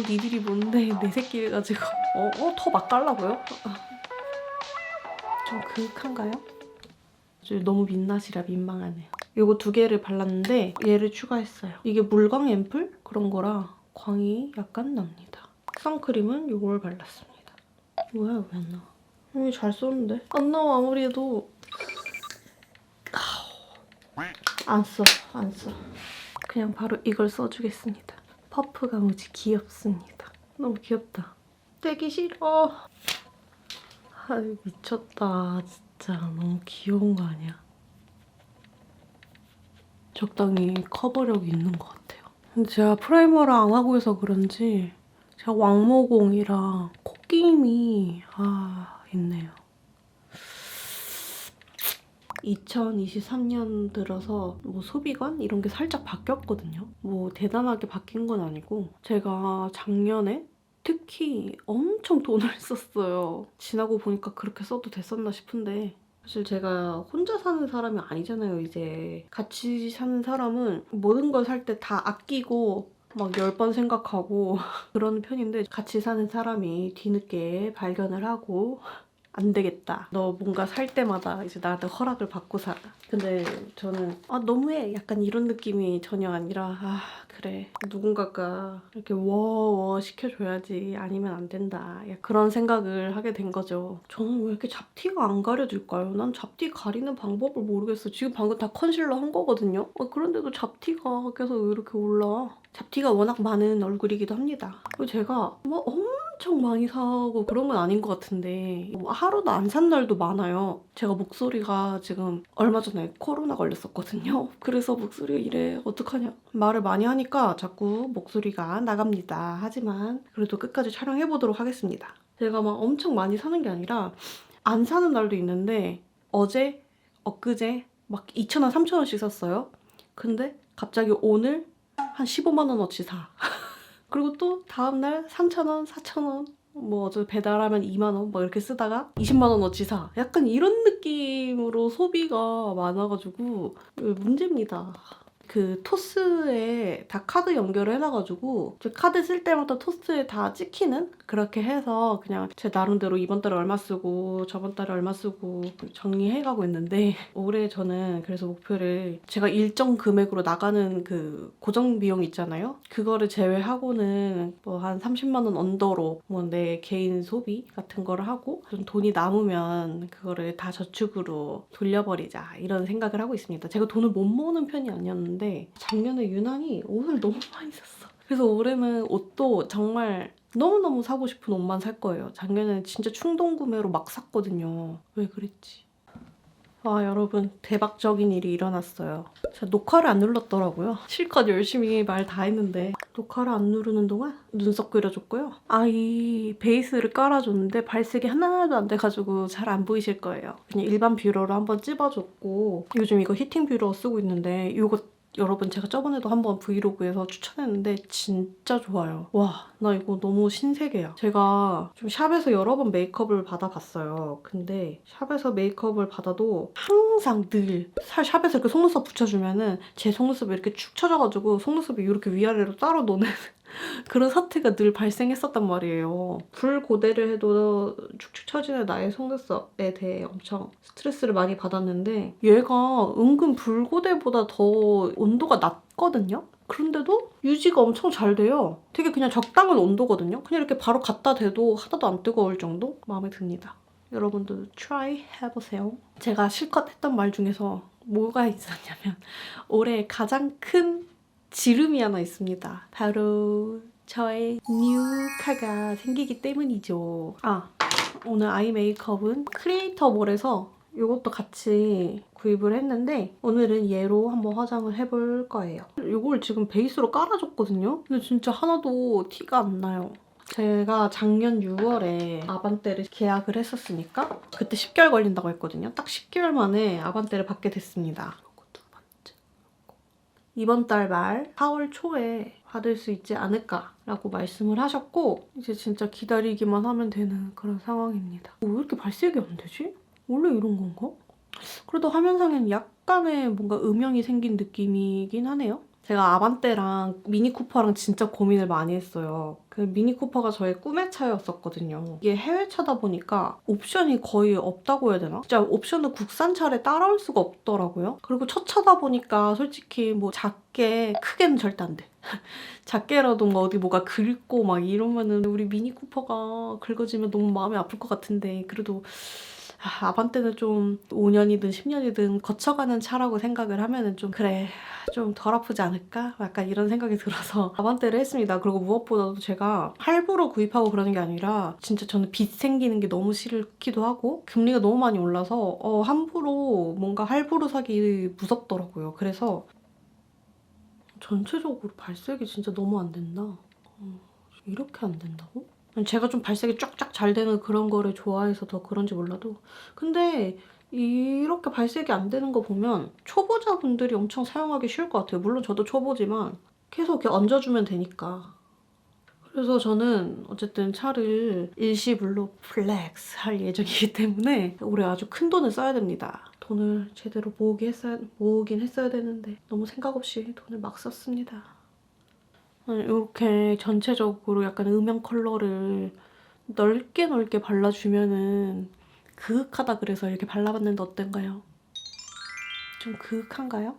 니들이 뭔데 내 새끼 가지고 어? 어? 더막 깔라고요? 아. 좀 그윽한가요? 저 너무 민낯이라 민망하네요. 이거 두 개를 발랐는데 얘를 추가했어요. 이게 물광 앰플 그런 거라 광이 약간 납니다. 선크림은 이걸 발랐습니다. 뭐야 왜 안 나와? 여기 잘 썼는데 안 나와 아무리 해도 안 써, 안 써. 그냥 바로 이걸 써주겠습니다. 퍼프가 무지 귀엽습니다. 너무 귀엽다. 떼기 싫어. 아유 미쳤다 진짜 너무 귀여운 거 아니야? 적당히 커버력이 있는 것 같아요. 제가 프라이머를 안 하고 있어서 그런지 제가 왕모공이랑 코끼임이 아 있네요. 2023년 들어서 뭐 소비관 이런 게 살짝 바뀌었거든요. 뭐 대단하게 바뀐 건 아니고 제가 작년에 특히 엄청 돈을 썼어요. 지나고 보니까 그렇게 써도 됐었나 싶은데 사실 제가 혼자 사는 사람이 아니잖아요, 이제. 같이 사는 사람은 모든 걸 살 때 다 아끼고 막 열 번 생각하고 그런 편인데 같이 사는 사람이 뒤늦게 발견을 하고 안 되겠다. 너 뭔가 살 때마다 이제 나한테 허락을 받고 살아. 근데 저는 아 너무해. 약간 이런 느낌이 전혀 아니라 아 그래 누군가가 이렇게 워워 시켜줘야지 아니면 안 된다. 야, 그런 생각을 하게 된 거죠. 저는 왜 이렇게 잡티가 안 가려질까요? 난 잡티 가리는 방법을 모르겠어. 지금 방금 다 컨실러 한 거거든요. 어, 그런데도 잡티가 계속 왜 이렇게 올라? 잡티가 워낙 많은 얼굴이기도 합니다. 제가 뭐 엄청 많이 사고 그런 건 아닌 것 같은데 뭐 하루도 안 산 날도 많아요. 제가 목소리가 지금 얼마 전에 코로나 걸렸었거든요. 그래서 목소리가 이래 어떡하냐 말을 많이 하니까 자꾸 목소리가 나갑니다. 하지만 그래도 끝까지 촬영해 보도록 하겠습니다. 제가 막 엄청 많이 사는 게 아니라 안 사는 날도 있는데 어제 엊그제 막 2,000원, 3,000원씩 샀어요. 근데 갑자기 오늘 한 15만 원어치 사. 그리고 또 다음날 3,000원, 4,000원, 뭐 어제 배달하면 2만 원, 막 이렇게 쓰다가 20만 원어치 사. 약간 이런 느낌으로 소비가 많아가지고 문제입니다. 그 토스에 다 카드 연결을 해놔가지고 저 카드 쓸 때마다 토스에 다 찍히는? 그렇게 해서 그냥 제 나름대로 이번 달에 얼마 쓰고 저번 달에 얼마 쓰고 정리해가고 있는데 올해 저는 그래서 목표를 제가 일정 금액으로 나가는 그 고정 비용 있잖아요? 그거를 제외하고는 뭐 한 30만 원 언더로 뭐 내 개인 소비 같은 거를 하고 좀 돈이 남으면 그거를 다 저축으로 돌려버리자 이런 생각을 하고 있습니다. 제가 돈을 못 모으는 편이 아니었는데 작년에 유난히 옷을 너무 많이 샀어 그래서 올해는 옷도 정말 너무너무 사고 싶은 옷만 살 거예요. 작년에는 진짜 충동 구매로 막 샀거든요. 왜 그랬지? 아 여러분 대박적인 일이 일어났어요. 제가 녹화를 안 눌렀더라고요. 실컷 열심히 말 다 했는데 녹화를 안 누르는 동안 눈썹 그려줬고요. 아 이 베이스를 깔아줬는데 발색이 하나도 안 돼가지고 잘 안 보이실 거예요. 그냥 일반 뷰러로 한번 찝어줬고 요즘 이거 히팅 뷰러 쓰고 있는데 이거 여러분 제가 저번에도 한번 브이로그에서 추천했는데 진짜 좋아요. 와 나 이거 너무 신세계야. 제가 좀 샵에서 여러 번 메이크업을 받아봤어요. 근데 샵에서 메이크업을 받아도 항상 늘살 샵에서 이렇게 속눈썹 붙여주면은 제 속눈썹이 이렇게 축 처져가지고 속눈썹이 이렇게 위아래로 따로 노는 그런 사태가 늘 발생했었단 말이에요. 불고대를 해도 축축 처지는 나의 속눈썹에 대해 엄청 스트레스를 많이 받았는데 얘가 은근 불고대보다 더 온도가 낮거든요? 그런데도 유지가 엄청 잘 돼요. 되게 그냥 적당한 온도거든요. 그냥 이렇게 바로 갖다 대도 하나도 안 뜨거울 정도? 마음에 듭니다. 여러분도 try 해보세요. 제가 실컷 했던 말 중에서 뭐가 있었냐면 올해 가장 큰 지름이 하나 있습니다. 바로 저의 뉴카가 생기기 때문이죠. 아, 오늘 아이 메이크업은 크리에이터몰에서 이것도 같이 구입을 했는데 오늘은 얘로 한번 화장을 해볼 거예요. 이걸 지금 베이스로 깔아줬거든요. 근데 진짜 하나도 티가 안 나요. 제가 작년 6월에 아반떼를 계약을 했었으니까 그때 10개월 걸린다고 했거든요. 딱 10개월 만에 아반떼를 받게 됐습니다. 이번 달 말 4월 초에 받을 수 있지 않을까라고 말씀을 하셨고 이제 진짜 기다리기만 하면 되는 그런 상황입니다. 어, 왜 이렇게 발색이 안 되지? 원래 이런 건가? 그래도 화면상에는 약간의 뭔가 음영이 생긴 느낌이긴 하네요. 제가 아반떼랑 미니 쿠퍼랑 진짜 고민을 많이 했어요. 그 미니 쿠퍼가 저의 꿈의 차였었거든요. 이게 해외 차다 보니까 옵션이 거의 없다고 해야 되나? 진짜 옵션은 국산 차를 따라올 수가 없더라고요. 그리고 첫 차다 보니까 솔직히 뭐 작게, 크게는 절대 안 돼. 작게라도 뭐 어디 뭐가 긁고 막 이러면은 우리 미니 쿠퍼가 긁어지면 너무 마음이 아플 것 같은데 그래도 아, 아반떼는 좀 5년이든 10년이든 거쳐가는 차라고 생각을 하면은 좀 그래 좀 덜 아프지 않을까? 약간 이런 생각이 들어서 아반떼를 했습니다. 그리고 무엇보다도 제가 할부로 구입하고 그러는 게 아니라 진짜 저는 빚 생기는 게 너무 싫기도 하고 금리가 너무 많이 올라서 어, 함부로 뭔가 할부로 사기 무섭더라고요. 그래서 전체적으로 발색이 진짜 너무 안 된다. 어, 이렇게 안 된다고? 제가 좀 발색이 쫙쫙 잘 되는 그런 거를 좋아해서 더 그런지 몰라도 근데 이렇게 발색이 안 되는 거 보면 초보자분들이 엄청 사용하기 쉬울 것 같아요. 물론 저도 초보지만 계속 이렇게 얹어주면 되니까. 그래서 저는 어쨌든 차를 일시불로 플렉스 할 예정이기 때문에 올해 아주 큰 돈을 써야 됩니다. 돈을 제대로 모으기 했어야, 모으긴 했어야 되는데 너무 생각 없이 돈을 막 썼습니다. 이렇게 전체적으로 약간 음영 컬러를 넓게 넓게 발라주면은 그윽하다 그래서 이렇게 발라봤는데 어떤가요? 좀 그윽한가요?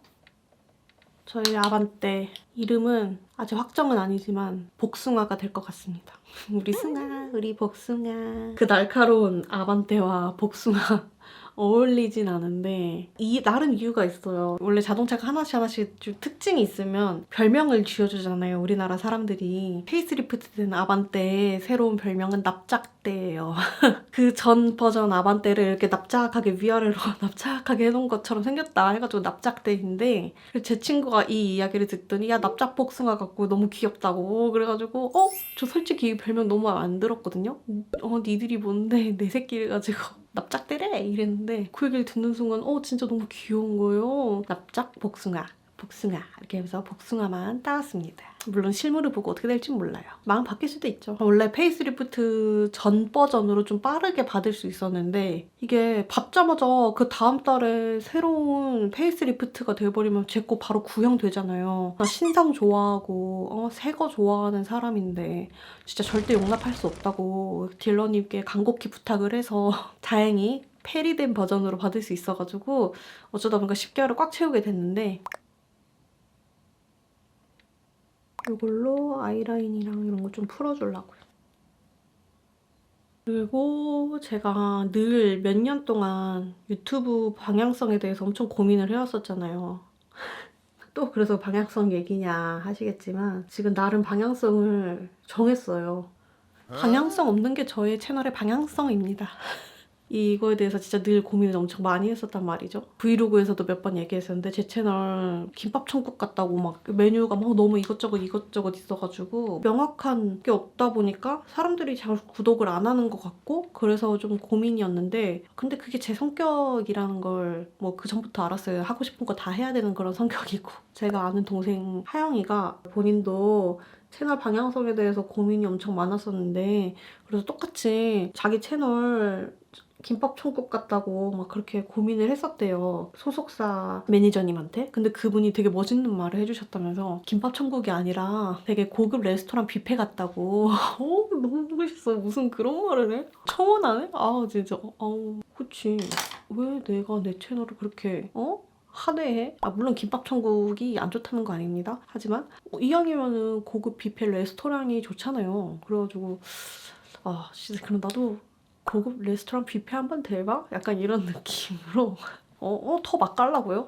저희 아반떼 이름은 아직 확정은 아니지만 복숭아가 될 것 같습니다. 우리 승아, 우리 복숭아. 그 날카로운 아반떼와 복숭아 어울리진 않은데 이 나름 이유가 있어요. 원래 자동차가 하나씩 하나씩 좀 특징이 있으면 별명을 지어주잖아요. 우리나라 사람들이 페이스리프트 된 아반떼의 새로운 별명은 납작대예요. 그 전 버전 아반떼를 이렇게 납작하게 위아래로 납작하게 해놓은 것처럼 생겼다 해가지고 납작대인데 제 친구가 이 이야기를 듣더니 야 납작 복숭아 같고 너무 귀엽다고 그래가지고 어? 저 솔직히 이 별명 너무 안 들었거든요. 어 니들이 뭔데 내 새끼를 가지고 납작대래 이랬는데 그 얘기를 듣는 순간 어 진짜 너무 귀여운 거예요. 납작 복숭아 복숭아 이렇게 해서 복숭아만 따왔습니다. 물론 실물을 보고 어떻게 될지 몰라요. 마음 바뀔 수도 있죠. 원래 페이스리프트 전 버전으로 좀 빠르게 받을 수 있었는데 이게 받자마자 그 다음 달에 새로운 페이스리프트가 돼버리면 제 거 바로 구형되잖아요. 나 신상 좋아하고 어, 새거 좋아하는 사람인데 진짜 절대 용납할 수 없다고 딜러님께 간곡히 부탁을 해서 다행히 페리된 버전으로 받을 수 있어가지고 어쩌다 보니까 10개월을 꽉 채우게 됐는데 이걸로 아이라인이랑 이런 거 좀 풀어주려고요. 그리고 제가 늘 몇 년 동안 유튜브 방향성에 대해서 엄청 고민을 해왔었잖아요. 또 그래서 방향성 얘기냐 하시겠지만 지금 나름 방향성을 정했어요. 방향성 없는 게 저의 채널의 방향성입니다. 이거에 대해서 진짜 늘 고민을 엄청 많이 했었단 말이죠. 브이로그에서도 몇 번 얘기했었는데 제 채널 김밥 천국 같다고 막 메뉴가 막 너무 이것저것 이것저것 있어가지고 명확한 게 없다 보니까 사람들이 잘 구독을 안 하는 것 같고 그래서 좀 고민이었는데 근데 그게 제 성격이라는 걸 뭐 그 전부터 알았어요. 하고 싶은 거 다 해야 되는 그런 성격이고 제가 아는 동생 하영이가 본인도 채널 방향성에 대해서 고민이 엄청 많았었는데 그래서 똑같이 자기 채널 김밥 천국 같다고 막 그렇게 고민을 했었대요. 소속사 매니저님한테. 근데 그분이 되게 멋있는 말을 해주셨다면서 김밥 천국이 아니라 되게 고급 레스토랑 뷔페 같다고. 어, 너무 멋있어. 무슨 그런 말을 해? 청원하네? 아, 진짜. 아우, 그치. 왜 내가 내 채널을 그렇게, 어? 하대해? 아, 물론 김밥 천국이 안 좋다는 거 아닙니다. 하지만 어, 이왕이면은 고급 뷔페 레스토랑이 좋잖아요. 그래가지고 아, 진짜 그럼 나도 고급 레스토랑 뷔페 한 번 대박? 약간 이런 느낌으로 어, 어, 더 맛깔라고요?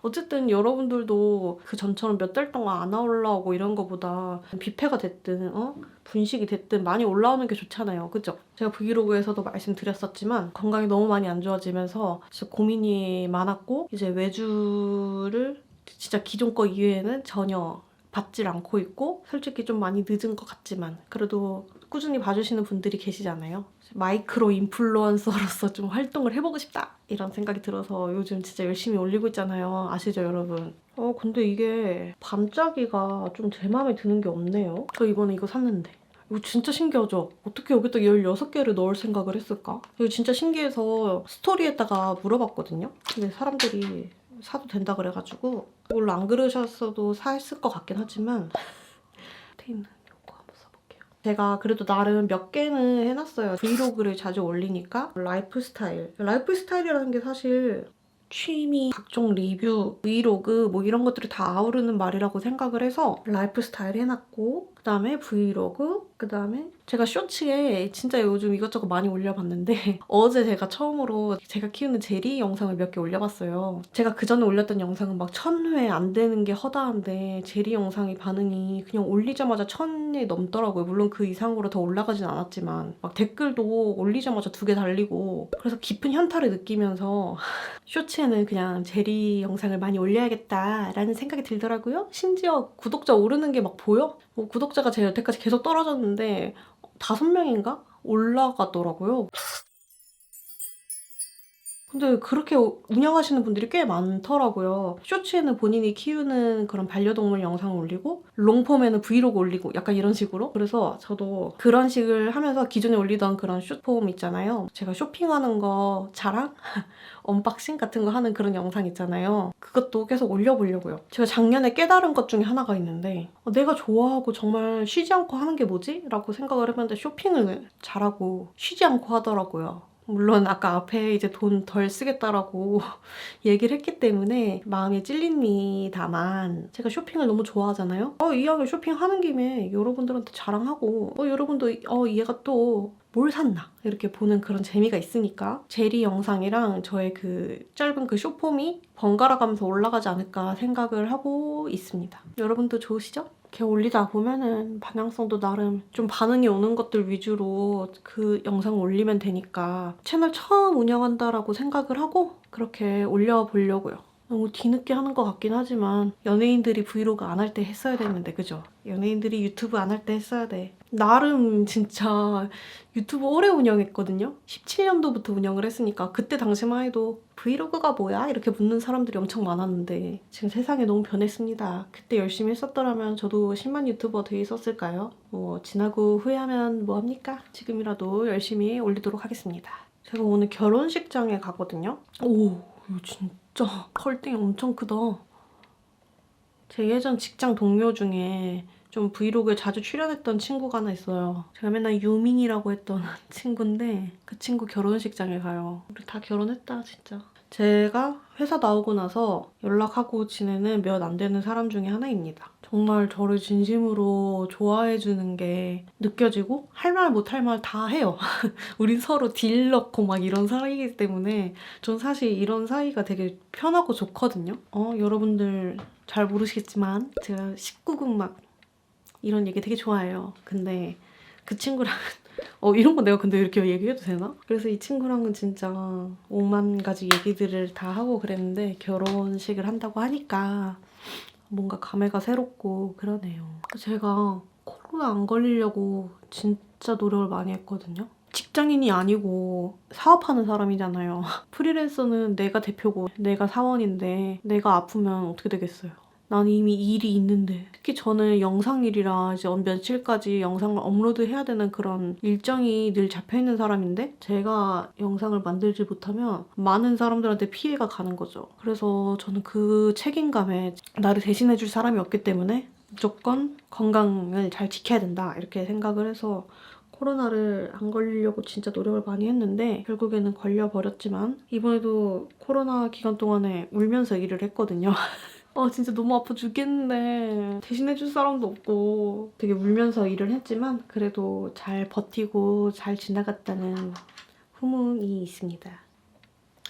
어쨌든 여러분들도 그 전처럼 몇 달 동안 안 올라오고 이런 거보다 뷔페가 됐든 어? 분식이 됐든 많이 올라오는 게 좋잖아요. 그죠? 제가 브이로그에서도 말씀드렸었지만 건강이 너무 많이 안 좋아지면서 진짜 고민이 많았고 이제 외주를 진짜 기존 거 이외에는 전혀 받질 않고 있고 솔직히 좀 많이 늦은 것 같지만 그래도 꾸준히 봐주시는 분들이 계시잖아요. 마이크로 인플루언서로서 좀 활동을 해보고 싶다 이런 생각이 들어서 요즘 진짜 열심히 올리고 있잖아요. 아시죠 여러분? 어 근데 이게 반짝이가 좀 제 마음에 드는 게 없네요. 저 이번에 이거 샀는데. 이거 진짜 신기하죠? 어떻게 여기다 16개를 넣을 생각을 했을까? 이거 진짜 신기해서 스토리에다가 물어봤거든요. 근데 사람들이 사도 된다 그래가지고 물론 안 그러셨어도 샀을 것 같긴 하지만 밑에 있는. 제가 그래도 나름 몇 개는 해놨어요. 브이로그를 자주 올리니까 라이프 스타일. 라이프 스타일이라는 게 사실 취미, 각종 리뷰, 브이로그 뭐 이런 것들이 다 아우르는 말이라고 생각을 해서 라이프 스타일 해놨고 그 다음에 브이로그, 그 다음에 제가 쇼츠에 진짜 요즘 이것저것 많이 올려봤는데 어제 제가 처음으로 제가 키우는 제리 영상을 몇 개 올려봤어요. 제가 그 전에 올렸던 영상은 막 천회 안 되는 게 허다한데 제리 영상이 반응이 그냥 올리자마자 천이 넘더라고요. 물론 그 이상으로 더 올라가진 않았지만 막 댓글도 올리자마자 두 개 달리고 그래서 깊은 현타를 느끼면서 쇼츠에는 그냥 제리 영상을 많이 올려야겠다라는 생각이 들더라고요. 심지어 구독자 오르는 게 막 보여? 뭐 구독자 가제 여태까지 계속 떨어졌는데 다섯 명인가 올라가더라고요. 근데 그렇게 운영하시는 분들이 꽤 많더라고요. 쇼츠에는 본인이 키우는 그런 반려동물 영상 올리고 롱폼에는 브이로그 올리고 약간 이런 식으로 그래서 저도 그런 식을 하면서 기존에 올리던 그런 숏폼 있잖아요. 제가 쇼핑하는 거 자랑? 언박싱 같은 거 하는 그런 영상 있잖아요. 그것도 계속 올려보려고요. 제가 작년에 깨달은 것 중에 하나가 있는데 어, 내가 좋아하고 정말 쉬지 않고 하는 게 뭐지? 라고 생각을 해봤는데 쇼핑을 잘하고 쉬지 않고 하더라고요. 물론 아까 앞에 이제 돈 덜 쓰겠다라고 얘기를 했기 때문에 마음이 찔립니다만 제가 쇼핑을 너무 좋아하잖아요. 어, 이왕에 쇼핑하는 김에 여러분들한테 자랑하고 어, 여러분도 어, 얘가 또 뭘 샀나 이렇게 보는 그런 재미가 있으니까 제리 영상이랑 저의 그 짧은 그 쇼폼이 번갈아 가면서 올라가지 않을까 생각을 하고 있습니다. 여러분도 좋으시죠? 이렇게 올리다 보면은 방향성도 나름 좀 반응이 오는 것들 위주로 그 영상 올리면 되니까 채널 처음 운영한다라고 생각을 하고 그렇게 올려보려고요. 너무 뒤늦게 하는 것 같긴 하지만 연예인들이 브이로그 안 할 때 했어야 되는데 그죠? 연예인들이 유튜브 안 할 때 했어야 돼. 나름 진짜 유튜브 오래 운영했거든요. 17년도부터 운영을 했으니까 그때 당시만 해도 브이로그가 뭐야? 이렇게 묻는 사람들이 엄청 많았는데 지금 세상이 너무 변했습니다. 그때 열심히 했었더라면 저도 10만 유튜버 돼 있었을까요? 뭐 지나고 후회하면 뭐합니까? 지금이라도 열심히 올리도록 하겠습니다. 제가 오늘 결혼식장에 가거든요. 오, 이거 진짜 컬팅이 엄청 크다. 제 예전 직장 동료 중에 좀 브이로그에 자주 출연했던 친구가 하나 있어요. 제가 맨날 유민이라고 했던 친구인데 그 친구 결혼식장에 가요. 우리 다 결혼했다 진짜. 제가 회사 나오고 나서 연락하고 지내는 몇 안 되는 사람 중에 하나입니다. 정말 저를 진심으로 좋아해 주는 게 느껴지고 할 말 못 할 말 다 해요. 우린 서로 딜 넣고 막 이런 사이이기 때문에 전 사실 이런 사이가 되게 편하고 좋거든요. 어, 여러분들 잘 모르시겠지만 제가 19금 막 이런 얘기 되게 좋아해요. 근데 그 친구랑 어 이런 거 내가 근데 이렇게 얘기해도 되나? 그래서 이 친구랑은 진짜 오만 가지 얘기들을 다 하고 그랬는데 결혼식을 한다고 하니까 뭔가 감회가 새롭고 그러네요. 제가 코로나 안 걸리려고 진짜 노력을 많이 했거든요. 직장인이 아니고 사업하는 사람이잖아요. 프리랜서는 내가 대표고 내가 사원인데 내가 아프면 어떻게 되겠어요? 난 이미 일이 있는데 특히 저는 영상 일이라 이제 며칠까지 영상을 업로드 해야 되는 그런 일정이 늘 잡혀 있는 사람인데 제가 영상을 만들지 못하면 많은 사람들한테 피해가 가는 거죠. 그래서 저는 그 책임감에 나를 대신해 줄 사람이 없기 때문에 무조건 건강을 잘 지켜야 된다 이렇게 생각을 해서 코로나를 안 걸리려고 진짜 노력을 많이 했는데 결국에는 걸려버렸지만 이번에도 코로나 기간 동안에 울면서 일을 했거든요. 아 진짜 너무 아파 죽겠는데 대신해줄 사람도 없고 되게 울면서 일을 했지만 그래도 잘 버티고 잘 지나갔다는 후문이 있습니다.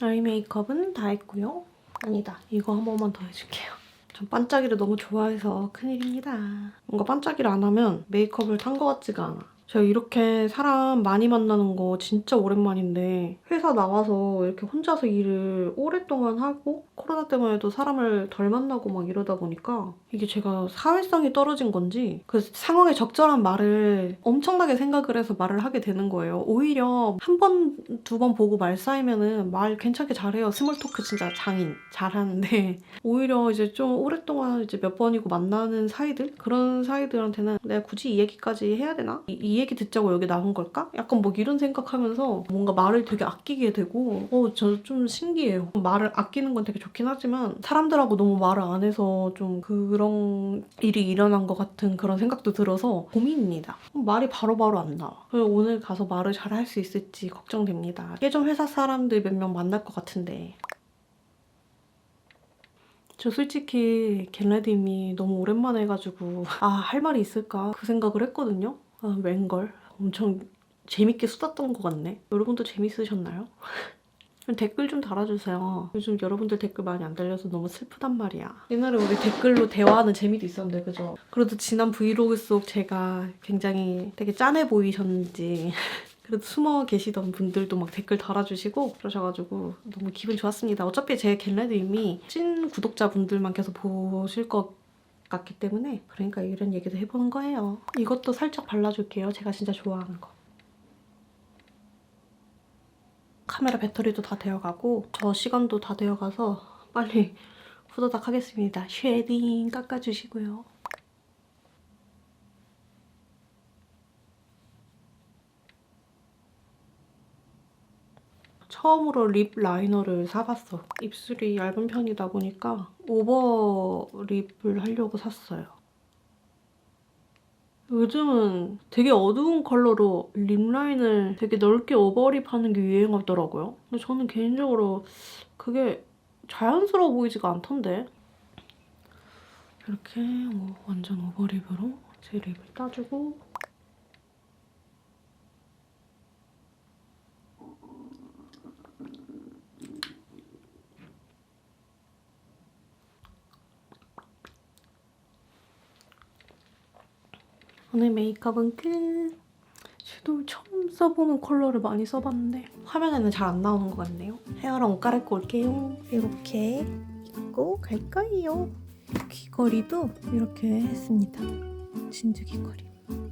아이 메이크업은 다 했고요. 아니다 이거 한 번만 더 해줄게요. 전 반짝이를 너무 좋아해서 큰일입니다. 뭔가 반짝이를 안 하면 메이크업을 탄 것 같지가 않아. 제가 이렇게 사람 많이 만나는 거 진짜 오랜만인데 회사 나와서 이렇게 혼자서 일을 오랫동안 하고 코로나 때문에도 사람을 덜 만나고 막 이러다 보니까 이게 제가 사회성이 떨어진 건지 그 상황에 적절한 말을 엄청나게 생각을 해서 말을 하게 되는 거예요. 오히려 한 번, 두 번 보고 말 쌓이면은 말 괜찮게 잘해요. 스몰 토크 진짜 장인 잘하는데 오히려 이제 좀 오랫동안 이제 몇 번이고 만나는 사이들 그런 사이들한테는 내가 굳이 이 얘기까지 해야 되나? 이, 이이 얘기 듣자고 여기 나온 걸까? 약간 뭐 이런 생각하면서 뭔가 말을 되게 아끼게 되고 어, 저 좀 신기해요. 말을 아끼는 건 되게 좋긴 하지만 사람들하고 너무 말을 안 해서 좀 그런 일이 일어난 것 같은 그런 생각도 들어서 고민입니다. 말이 바로바로 안 나와. 그래서 오늘 가서 말을 잘 할 수 있을지 걱정됩니다. 예전 회사 사람들 몇 명 만날 것 같은데 저 솔직히 겟레디미 너무 오랜만에 해가지고 아 할 말이 있을까 그 생각을 했거든요. 아 웬걸 엄청 재밌게 수다던 것 같네. 여러분도 재밌으셨나요? 댓글 좀 달아주세요. 요즘 여러분들 댓글 많이 안 달려서 너무 슬프단 말이야. 옛날에 우리 댓글로 대화하는 재미도 있었는데 그죠? 그래도 지난 브이로그 속 제가 굉장히 되게 짠해 보이셨는지 그래도 숨어 계시던 분들도 막 댓글 달아주시고 그러셔가지고 너무 기분 좋았습니다. 어차피 제 겟레드 이미 찐 구독자분들만 계속 보실 것 같기 때문에 그러니까 이런 얘기도 해보는 거예요. 이것도 살짝 발라줄게요. 제가 진짜 좋아하는 거. 카메라 배터리도 다 되어가고 저 시간도 다 되어가서 빨리 후다닥 하겠습니다. 쉐딩 깎아주시고요. 처음으로 립 라이너를 사봤어. 입술이 얇은 편이다 보니까 오버 립을 하려고 샀어요. 요즘은 되게 어두운 컬러로 립 라인을 되게 넓게 오버립 하는 게 유행하더라고요. 근데 저는 개인적으로 그게 자연스러워 보이지가 않던데. 이렇게 뭐 완전 오버립으로 제 립을 따주고 오늘 메이크업은 끝. 섀도우 처음 써보는 컬러를 많이 써봤는데 화면에는 잘 안 나오는 것 같네요. 헤어랑 옷 갈아입고 올게요. 이렇게 입고 갈 거예요. 귀걸이도 이렇게 했습니다. 진주 귀걸이. 음.